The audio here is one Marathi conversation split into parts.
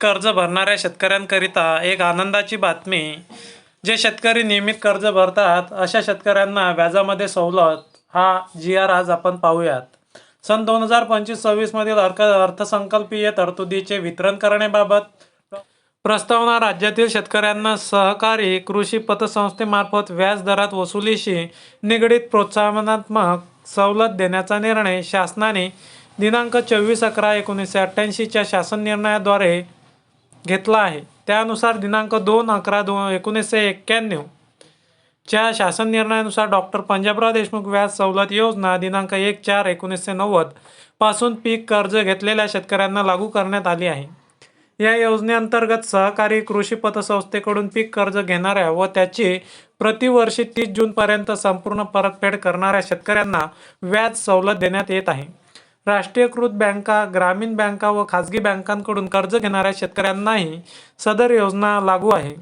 कर्ज भरणाऱ्या शेतकऱ्यांकरिता एक आनंदाची बातमी. जे शेतकरी नियमित कर्ज भरतात अशा शेतकऱ्यांना व्याजामध्ये सवलत हा जी आर आज आपण पाहूयात. सन दोन हजार पंचवीस सव्वीसमधील अर्थ अर्थसंकल्पीय तरतुदीचे वितरण करण्याबाबत प्रस्तावना राज्यातील शेतकऱ्यांना सहकारी कृषी पतसंस्थेमार्फत व्याज दरात वसुलीशी निगडीत प्रोत्साहनात्मक सवलत देण्याचा निर्णय शासनाने दिनांक चोवीस अकरा एकोणीसशे अठ्ठ्याऐंशीच्या शासन निर्णयाद्वारे घेतला आहे. त्यानुसार दिनांक दोन अकरा दोन एकोणीसशे एक्क्याण्णव च्या शासन निर्णयानुसार डॉक्टर पंजाबराव देशमुख व्याज सवलत योजना दिनांक एक चार एकोणीसशे नव्वदपासून पीक कर्ज घेतलेल्या शेतकऱ्यांना लागू करण्यात आली आहे. या योजनेअंतर्गत सहकारी कृषी पतसंस्थेकडून पीक कर्ज घेणाऱ्या व त्याची प्रतिवर्षी तीस जूनपर्यंत संपूर्ण परतफेड करणाऱ्या शेतकऱ्यांना व्याज सवलत देण्यात येत आहे. राष्ट्रीयकृत बँका ग्रामीण बँका व खाजगी बँकांकडून कर्ज घेणाऱ्या शेतकऱ्यांनाही सदर योजना लागू आहे.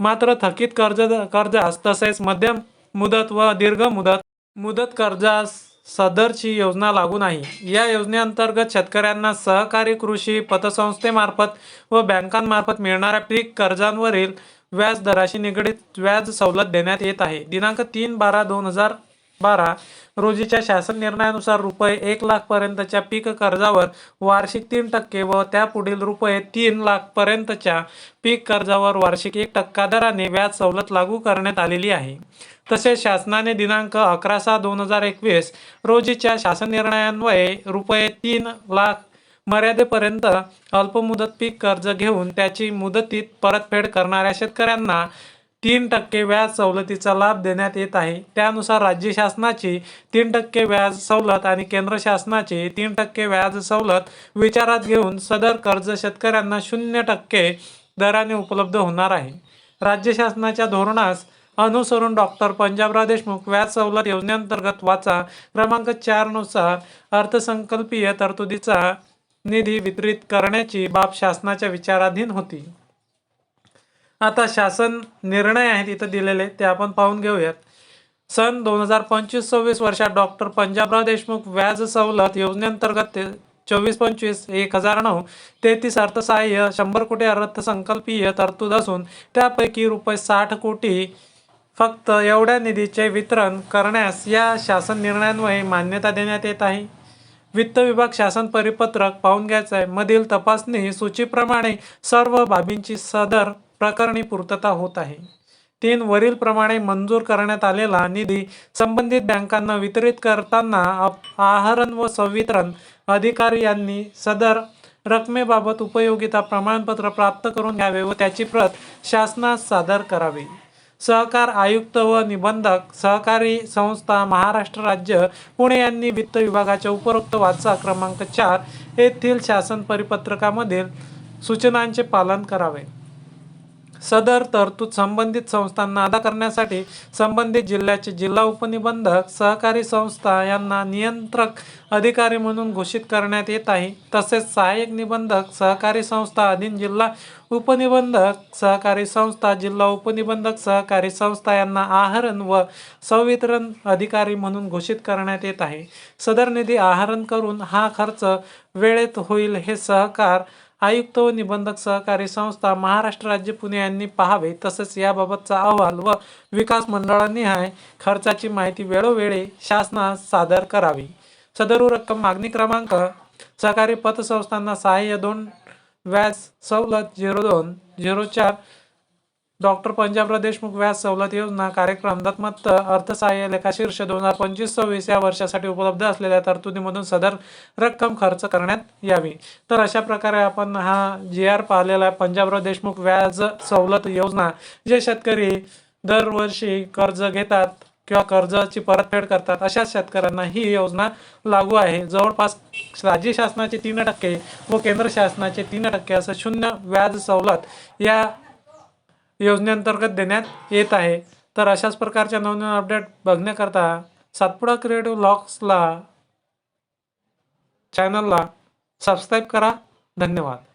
मात्र थकीत कर्ज कर्जास तसेच मध्यम मुदत व दीर्घ मुदत मुदत कर्जास सदरची योजना लागू नाही. या योजनेअंतर्गत शेतकऱ्यांना सहकारी कृषी पतसंस्थेमार्फत व बँकांमार्फत मिळणाऱ्या पीक कर्जांवरील व्याज दराशी निगडीत व्याज सवलत देण्यात येत आहे. दिनांक तीन बारा दोन हजार बारा. रोजीच्या शासन निर्णयानुसार रुपये एक लाख पर्यंतच्या पीक कर्जावर वार्षिक तीन टक्के व त्यापुढील रुपये तीन लाख पर्यंतच्या पीक कर्जावर वार्षिक एक टक्का दराने व्याज सवलत लागू करण्यात आलेली आहे. तसेच शासनाने दिनांक अकरा सहा दोन हजार एकवीस रोजीच्या शासन निर्णयान्वये रुपये तीन लाख मर्यादेपर्यंत अल्पमुदत पीक कर्ज घेऊन त्याची मुदतीत परतफेड करणाऱ्या शेतकऱ्यांना तीन टक्के व्याज सवलतीचा लाभ देण्यात येत आहे. त्यानुसार राज्य शासनाची तीन टक्के व्याज सवलत आणि केंद्र शासनाची तीन टक्के व्याज सवलत विचारात घेऊन सदर कर्ज शेतकऱ्यांना शून्य टक्के दराने उपलब्ध होणार आहे. राज्य शासनाच्या धोरणास अनुसरून डॉक्टर पंजाबराव देशमुख व्याज सवलत योजनेअंतर्गत वाचा क्रमांक चारनुसार अर्थसंकल्पीय तरतुदीचा निधी वितरित करण्याची बाब शासनाच्या विचाराधीन होती. आता शासन निर्णय आहेत इथं दिलेले ते आपण पाहून घेऊयात. सन दोन हजार पंचवीस सव्वीस वर्षात डॉक्टर पंजाबराव देशमुख व्याज सवलत योजनेअंतर्गत ते चोवीस पंचवीस एक हजार नऊ तेहतीस अर्थसहाय्य शंभर कोटी अर्थसंकल्पीय तरतूद असून त्यापैकी रुपये साठ कोटी फक्त एवढ्या निधीचे वितरण करण्यास या शासन निर्णयांमुळे मान्यता देण्यात येत आहे. वित्त विभाग शासन परिपत्रक पाहून घ्यायचं आहे मधील तपासणी सूचीप्रमाणे सर्व बाबींची सदर प्रकरणी पूर्तता होत आहे. तीन वरील प्रमाणे मंजूर करण्यात आलेला निधी संबंधित बँकांना वितरित करताना आप- आहरण व संवितरण अधिकारी यांनी सदर रकमेबाबत उपयोगिता प्रमाणपत्र प्राप्त करून घ्यावे व त्याची प्रत शासनास सादर करावी. सहकार आयुक्त व निबंधक सहकारी संस्था महाराष्ट्र राज्य पुणे यांनी वित्त विभागाच्या उपरोक्त वाचा क्रमांक चार येथील शासन परिपत्रकामधील सूचनांचे पालन करावे. सदर तरतूद संबंधित संस्थांना अदा करण्यासाठी संबंधित जिल्ह्याचे जिल्हा उपनिबंधक सहकारी संस्था यांना नियंत्रक अधिकारी म्हणून घोषित करण्यात येत आहे. तसेच सहाय्यक निबंधक सहकारी संस्था अधीन जिल्हा उपनिबंधक सहकारी संस्था जिल्हा उपनिबंधक सहकारी संस्था यांना आहरण व संवितरण अधिकारी म्हणून घोषित करण्यात येत आहे. सदर निधी आहरण करून हा खर्च वेळेत होईल हे सहकार आयुक्त व निबंधक सहकारी संस्था महाराष्ट्र राज्य पुणे यांनी पाहावे तसेच याबाबतचा अहवाल व विकास मंडळानिहाय खर्चाची माहिती वेळोवेळी शासनास सादर करावी. सदर रक्कम मागणी क्रमांक सहकारी पतसंस्थांना सहाय्य दोन व्याज सवलत झिरो दोन झिरो चार डॉक्टर पंजाबराव देशमुख व्याज सवलत योजना कार्यक्रम दत्तमत्त अर्थसहाय्य लेखाशीर्ष दोन हजार पंचवीस सव्वीस या वर्षासाठी उपलब्ध असलेल्या तरतुदीमधून सदर रक्कम खर्च करण्यात यावी. तर अशा प्रकारे आपण हा जी आर पाहिलेला आहे पंजाबराव देशमुख व्याज सवलत योजना जे शेतकरी दरवर्षी कर्ज घेतात किंवा कर्जाची परतफेड करतात अशा शेतकऱ्यांना ही योजना लागू आहे. जवळपास राज्य शासनाचे तीन टक्के व केंद्र शासनाचे तीन टक्के असं शून्य व्याज सवलत या योजनेअंतर्गत देण्यात येत आहे. तर अशाच प्रकारच्या नवनवीन अपडेट बघण्याकरता सातपुडा क्रिएटिव्ह लॉक्सला चॅनलला सबस्क्राईब करा. धन्यवाद.